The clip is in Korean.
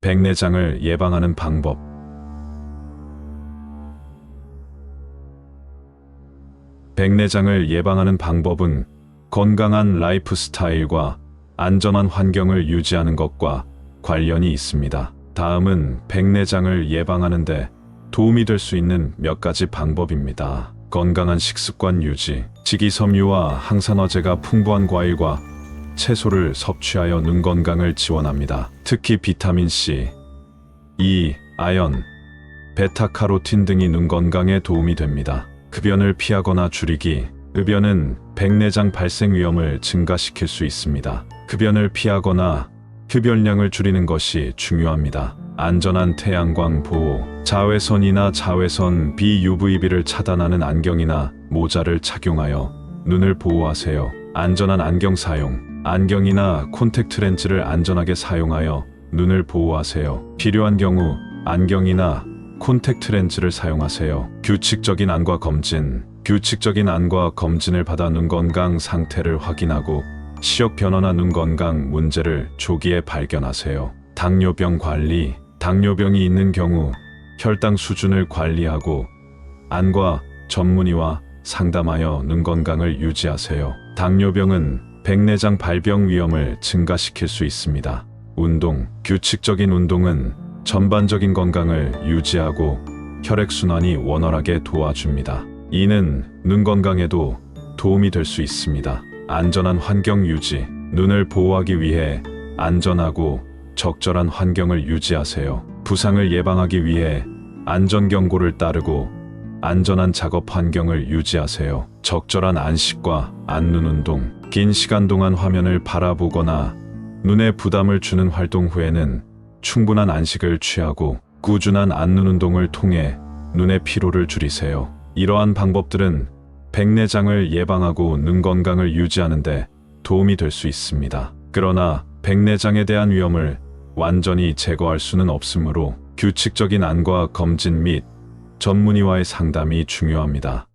백내장을 예방하는 방법. 백내장을 예방하는 방법은 건강한 라이프 스타일과 안전한 환경을 유지하는 것과 관련이 있습니다. 다음은 백내장을 예방하는데 도움이 될 수 있는 몇 가지 방법입니다. 건강한 식습관 유지, 식이섬유와 항산화제가 풍부한 과일과 채소를 섭취하여 눈 건강을 지원합니다. 특히 비타민 C, E, 아연, 베타카로틴 등이 눈 건강에 도움이 됩니다. 흡연을 피하거나 줄이기. 흡연은 백내장 발생 위험을 증가시킬 수 있습니다. 흡연을 피하거나 흡연량을 줄이는 것이 중요합니다. 안전한 태양광 보호, 자외선이나 자외선 BUVB를 차단하는 안경이나 모자를 착용하여 눈을 보호하세요. 안전한 안경 사용, 안경이나 콘택트 렌즈를 안전하게 사용하여 눈을 보호하세요. 필요한 경우 안경이나 콘택트 렌즈를 사용하세요. 규칙적인 안과 검진. 규칙적인 안과 검진을 받아 눈 건강 상태를 확인하고 시력 변화나 눈 건강 문제를 조기에 발견하세요. 당뇨병 관리. 당뇨병이 있는 경우 혈당 수준을 관리하고 안과 전문의와 상담하여 눈 건강을 유지하세요. 당뇨병은 백내장 발병 위험을 증가시킬 수 있습니다. 운동. 규칙적인 운동은 전반적인 건강을 유지하고 혈액순환이 원활하게 도와줍니다. 이는 눈 건강에도 도움이 될 수 있습니다. 안전한 환경 유지. 눈을 보호하기 위해 안전하고 적절한 환경을 유지하세요. 부상을 예방하기 위해 안전 경고를 따르고 안전한 작업 환경을 유지하세요. 적절한 안식과 안눈 운동. 긴 시간 동안 화면을 바라보거나 눈에 부담을 주는 활동 후에는 충분한 안식을 취하고 꾸준한 안눈 운동을 통해 눈의 피로를 줄이세요. 이러한 방법들은 백내장을 예방하고 눈 건강을 유지하는데 도움이 될 수 있습니다. 그러나 백내장에 대한 위험을 완전히 제거할 수는 없으므로 규칙적인 안과 검진 및 전문의와의 상담이 중요합니다.